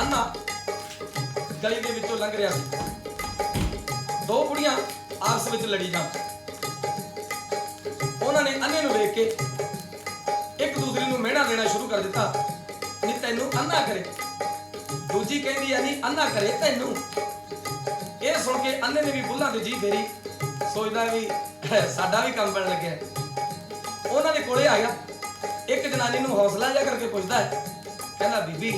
ਅੰਨਾ, ਗਲੀ ਦੇ ਵਿੱਚੋਂ ਲੰਘ ਰਿਹਾ ਸੀ। ਦੋ ਕੁੜੀਆਂ ਆਪਸ ਵਿੱਚ ਲੜੀ ਜਾਂ ਉਹਨਾਂ ਨੇ ਅੰਨੇ ਨੂੰ ਵੇਖ ਕੇ ਇੱਕ ਦੂਸਰੇ ਨੂੰ ਮਿਹਣਾ ਦੇਣਾ ਸ਼ੁਰੂ ਕਰ ਦਿੱਤਾ। ਨੀ ਤੈਨੂੰ ਅੰਨਾ ਕਰੇ। ਦੂਜੀ ਕਹਿੰਦੀ ਆ, ਨੀ ਅੰਨਾ ਕਰੇ ਤੈਨੂੰ। ਇਹ ਸੁਣ ਕੇ ਅੰਨੇ ਨੇ ਵੀ ਬੁੱਲਾਂ ਤੇ ਜੀ ਫੇਰੀ। ਸੋਚਦਾ ਵੀ, ਸਾਡਾ ਵੀ ਕੰਮ ਬਣ ਲੱਗਿਆ। ਉਹਨਾਂ ਦੇ ਕੋਲੇ ਗਿਆ। ਇੱਕ ਜਨਾਨੀ ਨੂੰ ਹੌਸਲਾ ਜਾ ਕਰਕੇ ਪੁੱਛਦਾ ਹੈ, ਕਹਿੰਦਾ, ਬੀਬੀ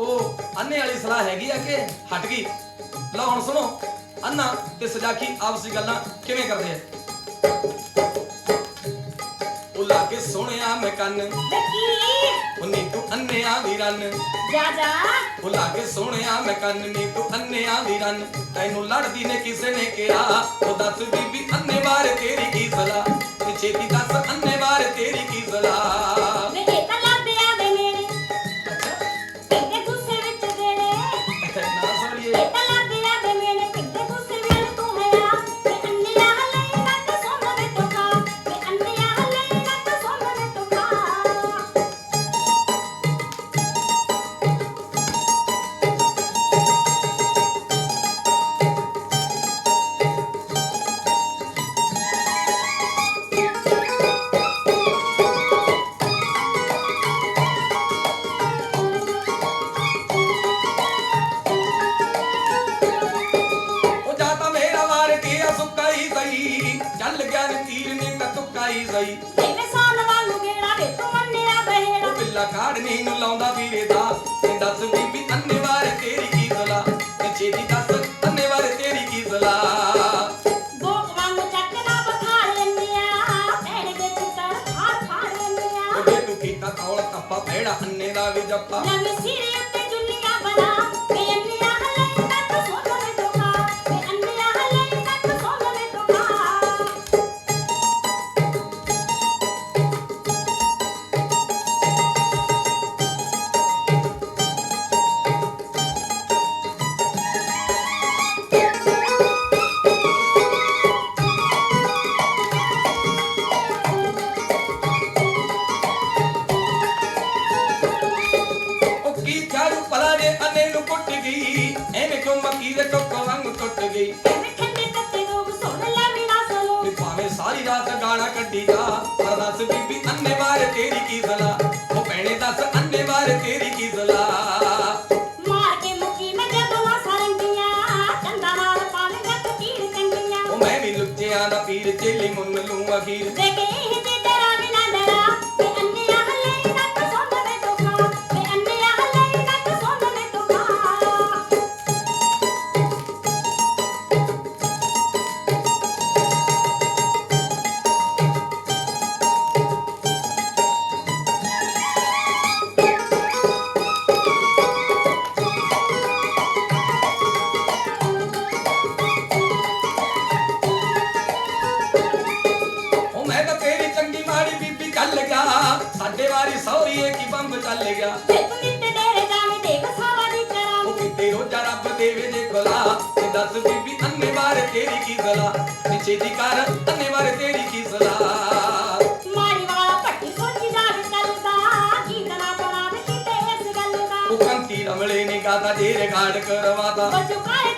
ਉਹ ਅੰਨੇ ਵਾਲੀ ਸਲਾਹ ਹੈਗੀ ਆ ਕਿ ਹਟ ਗਈ। ਲਓ ਹੁਣ ਸੁਣੋ ਅੰਨਾ ਤੇ ਸਜਾਖੀ ਆਪਸੀ ਗੱਲਾਂ ਕਿਵੇਂ ਕਰਦੇ ਆ? ਉਹ ਲਾ ਕੇ ਸੋਹਣਿਆ ਮੈਂ ਕੰਨ ਲੱਕੀ ਉਨੀ ਤੂੰ ਅੰਨਿਆਂ ਦੀ ਰੰਨ। ਜਾ ਜਾ। ਉਹ ਲਾ ਕੇ ਸੋਹਣਿਆ ਮੈਂ ਕੰਨ ਨੀ ਤੂੰ ਅੰਨਿਆਂ ਦੀ ਰੰਨ। ਤੈਨੂੰ ਲੜਦੀ ਨੇ ਕਿਸੇ ਨੇ ਕਿਹਾ ਉਹ ਦੱਸ ਬੀਬੀ ਅੰਨੇ ਬਾਰੇ ਚੱਲ ਗਿਆ ਨੀ ਤੀਰ ਨੇ ਤਾਂ ਤੁੱਕਾਈ ਸਈ ਜਿਵੇਂ ਸਾਲ ਵਾਂਗੂ ਗੇੜਾ ਵੇ ਤੂੰ ਅੰਨਿਆ ਬਹਿੜਾ ਉਹ ਬਿੱਲਾ ਕਾੜਨੀ ਨੂੰ ਲਾਉਂਦਾ ਵੀਰੇ ਦਾ। ਤੇ ਦੱਸ ਬੀਬੀ ਅੰਨੇ ਬਾਰੇ ਤੇਰੀ ਕੀ ਸਲਾਹ? ਤੇ ਛੇਤੀ ਦੱਸ ਅੰਨੇ ਬਾਰੇ ਤੇਰੀ ਕੀ ਸਲਾਹ? ਗੋਕ ਵਾਂਗੂ ਚੱਕਦਾ ਬਖਾਰ ਲੈਂਦੀਆਂ। ਭੈਣ ਦੇ ਚਿੱਤਰ ਫਾੜ ਫਾੜ ਲੈਂਦੀਆਂ। ਉਹਦੇ ਤੂੰ ਕੀਤਾ ਤੌਲ ਕੱਪਾ ਭੇੜਾ ਅੰਨੇ ਦਾ ਵੀ ਜੱਪਾ ਗਈ ਐਵੇਂ ਕਿਉਂ ਮੱਕੀ ਦੇ ਟੁੱਕ ਵਾਂਗ ਟੁੱਟ ਗਈ ਐਵੇਂ ਠੰਡੇ ਤੱਤੇ ਲੋਕ ਸੁਣ ਲੈ ਮੇਰਾ ਸਲੋ ਵੀ ਭਾਵੇਂ ਸਾਰੀ ਰਾਤ ਗਾਣਾ ਕੱਢੀ ਜਾ ਪਰ ਦੱਸ ਬੀਬੀ ਅੰਨੇ ਬਾਰੇ ਤੇਰੀ ਕੀ ਸਲਾਹ ਉਹ ਭੈਣੇ ਦੱਸ ਅੰਨੇ ਬਾਰੇ ਤੇਰੀ ਕੀ ਸਲਾਹ ਮਾਰ ਕੇ ਮੁੱਕੀ ਮੈਂ ਜਦੋਂ ਨਾ ਸਰੰਗੀਆਂ ਚੰਦਾ ਨਾਲ ਪਾਵੇਂਗਾ ਤੂੰ ਤੀਰ ਕੰਡੀਆਂ ਉਹ ਮੈਂ ਵੀ ਲੁੱਟਿਆਂ ਦਾ ਪੀਰ ਚੇਲੀ ਮੁੰਨ ਲੂੰ ਅਖੀਰ ਦੇ ਕੇ ਸਾਡੇ ਵਾਰੀ ਸੌਰੀਏ ਕੀ ਬੰਬ ਚੱਲ ਗਿਆ। ਤੇ ਤੂੰ ਨਿੱਤ ਡੇਰੇ ਜਾਵੇਂ ਦੇਖ ਸਾਵਾ ਦੀ ਕਰਾਂ। ਉਹ ਕਿਤੇ ਰੋਜਾ ਰੱਬ ਦੇਵੇ ਜੇ ਕੋਲਾ ਤੇ ਦੱਸ ਬੀਬੀ ਅੰਨੇ ਬਾਰੇ ਤੇਰੀ ਕੀ ਸਲਾਹ? ਪਿੱਛੇ ਦੀ ਕਰ ਅੰਨੇ ਬਾਰੇ ਤੇਰੀ ਕੀ ਸਲਾਹ? ਮਾਰੀ ਵਾਲਾ ਪੱਟੀ ਸੋਚੀ ਜਾਵੇ ਕੱਲ ਦਾ। ਗੀਤ ਨਾ ਪੜਾਵੇ ਕਿਤੇ ਇਸ ਗੱਲ ਦਾ। ਉਹ ਕੰਤੀ ਰਮਲੇ ਨੇ ਗਾਦਾ ਜੇ ਰਿਕਾਰਡ ਬੱਚੋ ਕਾਲੇ